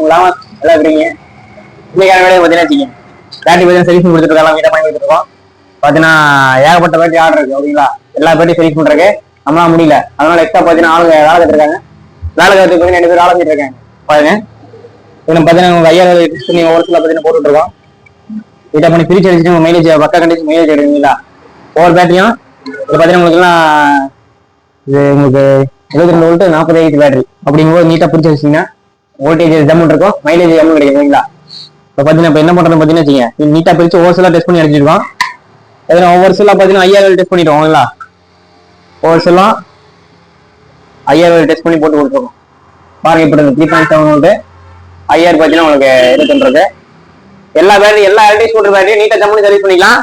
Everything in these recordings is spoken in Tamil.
உங்களாம நல்லா இருக்கிறீங்க. இன்னைக்கான வேலையை பார்த்தீங்கன்னா வச்சுக்கோங்க. பேட்டி பார்த்தீங்கன்னா சர்வீஸ் கொடுத்துட்டு வீட்டை பண்ணி கொடுத்துருக்கோம். பார்த்தீங்கன்னா ஏகப்பட்ட பேட்டி ஆர்டர் இருக்கு ஓகேங்களா? எல்லா பேட்டரி சர்வீஸ் பண்றதுக்கு நம்மளால முடியல. அதனால எக்ஸ்ட்ரா பார்த்தீங்கன்னா ஆளுங்க வேலை கற்றுருக்காங்க வேலை கற்றுக்கு பார்த்தீங்கன்னா ரெண்டு பேர் வேலை செஞ்சுட்டு இருக்காங்க பாருங்க இன்னும் பார்த்தீங்கன்னா உங்க ஐயாயிரம் டெஸ்ட் ஒரு சில பார்த்தீங்கன்னா போட்டுட்டு இருக்கோம் வீட்டை பண்ணி பிரிச்சு அடிச்சுட்டு மைலேஜ் பக்கா கண்டிஷன் மைலேஜ் எடுங்களா ஒவ்வொரு பேட்டரியும் இது பார்த்தீங்கன்னா உங்களுக்கு இது உங்களுக்கு இருபத்தி ரெண்டு வோல்ட் நாற்பது ஐந்து பேட்டரி அப்படிங்கும்போது நீட்டாக பிரிச்சு வச்சீங்கன்னா வோல்டேஜ் ஜம்முன் இருக்கும் மைலேஜ் ஜம்முன் கிடைக்கும் சரிங்களா இப்போ பார்த்தீங்கன்னா இப்போ என்ன பண்ணுறது பார்த்தீங்கன்னா வச்சுங்க நீட்டாக பிரித்து ஒவ்வொரு செல்லாக டெஸ்ட் பண்ணி அடிச்சிருக்கோம் அதில் ஒவ்வொரு செல்லாக பார்த்தீங்கன்னா ஐயாயிரம் டெஸ்ட் பண்ணிடுவோங்களா ஓகேங்களா? ஒவ்வொரு செல்லம் ஐயாயிரம் டெஸ்ட் பண்ணி போட்டு கொடுத்துருக்கோம். பாருங்க இப்போ த்ரீ பாயிண்ட் செவன் வந்து ஐயாயிரம் பார்த்தீங்கன்னா உங்களுக்கு இருபத்தொன்று எல்லா பேட்டரி எல்லா எல்டி ஸ்கூட்டர் பேட்டரி நீட்டா ஜம்முன்னு சர்வீஸ் பண்ணிக்கலாம்.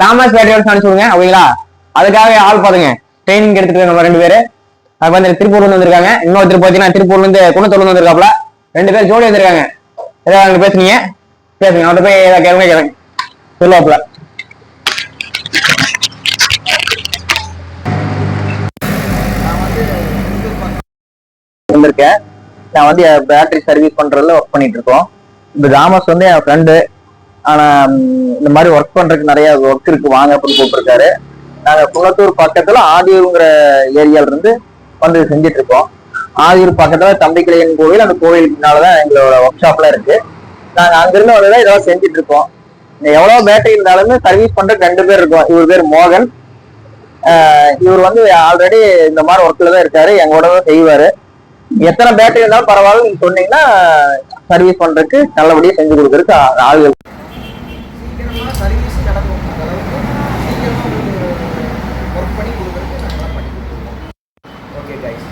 தாமஸ் பேட்டரியோட அனுப்பிச்சுடுங்க ஓகேங்களா? அதுக்காக ஆள் பாருங்க. ட்ரைனிங் எடுத்துட்டு நம்ம ரெண்டு பேர். அது வந்து திருப்பூர்ல வந்திருக்காங்க. இன்னொருத்தர் பாத்தீங்கன்னா திருப்பூர்ல இருந்து குணத்தூர்ல வந்திருக்காப்ல ரெண்டு பேர் ஜோடி வந்திருக்காங்க. ஏதாவது பேசுனீங்க? பேசுங்க. அவர்கிட்ட போய் ஏதாவது கேளுங்க கேளுங்க. சொல்லுவாப்ல வந்திருக்கேன். நான் வந்து பேட்டரி சர்வீஸ் பண்றதுல ஒர்க் பண்ணிட்டு இருக்கோம் இந்த தாமஸ் வந்து என் ஃப்ரெண்டு ஆனா இந்த மாதிரி ஒர்க் பண்றதுக்கு நிறைய ஒர்க் இருக்கு. வாங்க அப்படின்னு கூப்பிட்டுருக்காரு. நாங்க குளத்தூர் பக்கத்துல ஆதியூருங்கிற ஏரியால இருந்து வந்து செஞ்சுட்டு இருக்கோம். ஆதியூர் பக்கத்துல தம்பிக்கிளையன் கோவில் அந்த கோவிலுக்கு பின்னாலதான் எங்களோட ஒர்க் ஷாப்ல இருக்கு. நாங்க அங்கிருந்து வந்து இதெல்லாம் செஞ்சுட்டு இருக்கோம். எவ்வளவு பேட்டரி இருந்தாலுமே சர்வீஸ் பண்ற ரெண்டு பேர் இருக்கோம். இவர் பேர் மோகன். இவர் வந்து ஆல்ரெடி இந்த மாதிரி ஒர்க்ல தான் இருக்காரு. எங்களோட தான் செய்வாரு. எத்தனை பேட்டரி இருந்தாலும் பரவாயில்ல நீங்க சொன்னீங்கன்னா சர்வீஸ் பண்றதுக்கு நல்லபடியா செஞ்சு கொடுக்கறதுக்கு ஆ- ஆளுகள் சீக்கிரமாக சர்வீஸ் நடக்கும் அந்த அளவுக்கு சீக்கிரமாக ஒர்க் பண்ணி கொடுக்குறதுக்கு நாங்கள் பண்ணி கொடுத்துருக்கோம் ஓகே கைஸ்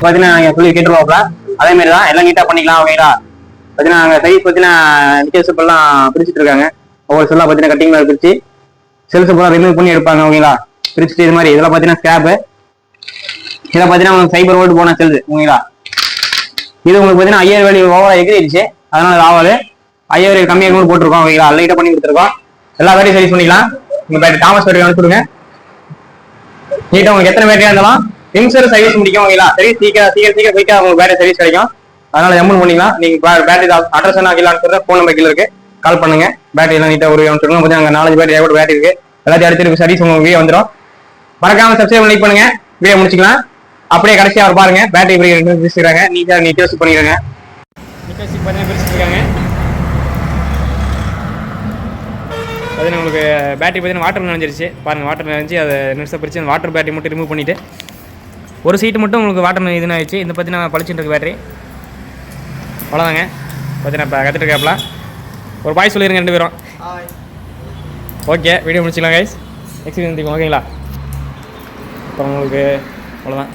பார்த்தீங்கன்னா நாங்கள் சொல்லி கேட்டுருவாப்ல அதே மாதிரி தான் எல்லாம் நீட்டாக பண்ணிக்கலாம் ஓகேங்களா பார்த்தீங்கன்னா நாங்கள் சைஸ் பார்த்தீங்கன்னா நிக்கல் சூப் பிரிச்சுட்டு இருக்காங்க. ஒவ்வொரு செல்லாம் பார்த்தீங்கன்னா கட்டிங் மேல பிரிச்சு செல்ஸ் பூரா ரிமூவ் பண்ணி எடுப்பாங்க ஓகேங்களா பிரிச்சுட்டு இது மாதிரி இதெல்லாம் பார்த்தீங்கன்னா ஸ்கிராப் இதில் பாத்தீங்கன்னா சைபர் ஓல்டு போன செல்ஸ் ஓகேங்களா இது உங்களுக்கு பார்த்தீங்கன்னா ஐயாயிரம் வேலி ஓவராக எகிரிடுச்சு. அதனால இது ஆகாது ஐயாயிரம் கம்மியாக கூட போட்டிருக்கோம் ஓகேங்களா லைட்டாக பண்ணி கொடுத்துருக்கோம். எல்லா வேலையும் சர்வீஸ் பண்ணிக்கலாம். உங்கள் பேட்டரி தாமஸ் பேட்டரி அனுப்பிச்சுடுங்க. நீட்டாக உங்களுக்கு எத்தனை பேட்டரியாக இருந்தாலும் திங்ஸோட சர்வீஸ் முடிக்கும் ஓகேங்களா சர்வீஸ் சீக்கிரம் சீக்கிரம் சீக்கிரம் குயிக்கா உங்களுக்கு பேட்டரி சர்வீஸ் கிடைக்கும். அதனால எம்எல் பண்ணிக்கலாம் நீங்க பேட்டரி அட்ரஸ் என்ன ஆகலாம்னு சொல்ற ஃபோன் நம்பர் கீழே இருக்கு. கால் பண்ணுங்க. பேட்டரி எல்லாம் நீட்டாக ஒரு சொல்லுங்க கொஞ்சம் அங்கே நாலஞ்சு பேட்டரி கூட பேட்டரி இருக்கு. எல்லாத்தையும் அடுத்து சர்வீஸ் உங்களுக்கு வீடியோ வந்துடும் மறக்காம சப்ஸ்கிரைப் லைக் பண்ணுங்க. வீடியோ முடிச்சுக்கலாம். அப்படியே கடைசியாக அவர் பாருங்க. பேட்டரி இப்படி ரெண்டு நீட்டாக நீட்டா நீட்டா யூஸ் பண்ணிடுங்க. பண்ணி பிரிச்சுருக்காங்க பார்த்தீங்கன்னா உங்களுக்கு பேட்டரி பார்த்தீங்கன்னா வாட்டர் நினைஞ்சிருச்சு. பாருங்கள் வாட்டர் நினைஞ்சு அதை நிமிஷம் பிரிச்சு அந்த வாட்டர் பேட்டரி மட்டும் ரிமூவ் பண்ணிவிட்டு ஒரு சீட்டு மட்டும் உங்களுக்கு வாட்டர் இதுன்னு ஆயிடுச்சு இந்த பார்த்தீங்கன்னா பளிச்சுட்டு இருக்கு பேட்டரி அவ்வளோதாங்க பார்த்தீங்கன்னா இப்போ கற்றுட்டு இருக்காப்ல ஒரு பாய் சொல்லிடுங்க ரெண்டு பேரும். ஓகே வீடியோ முடிச்சிக்கலாம் கைஸ் எக்ஸ்பீரியன்ஸ் ஓகேங்களா அப்புறம் உங்களுக்கு அவ்வளோதான்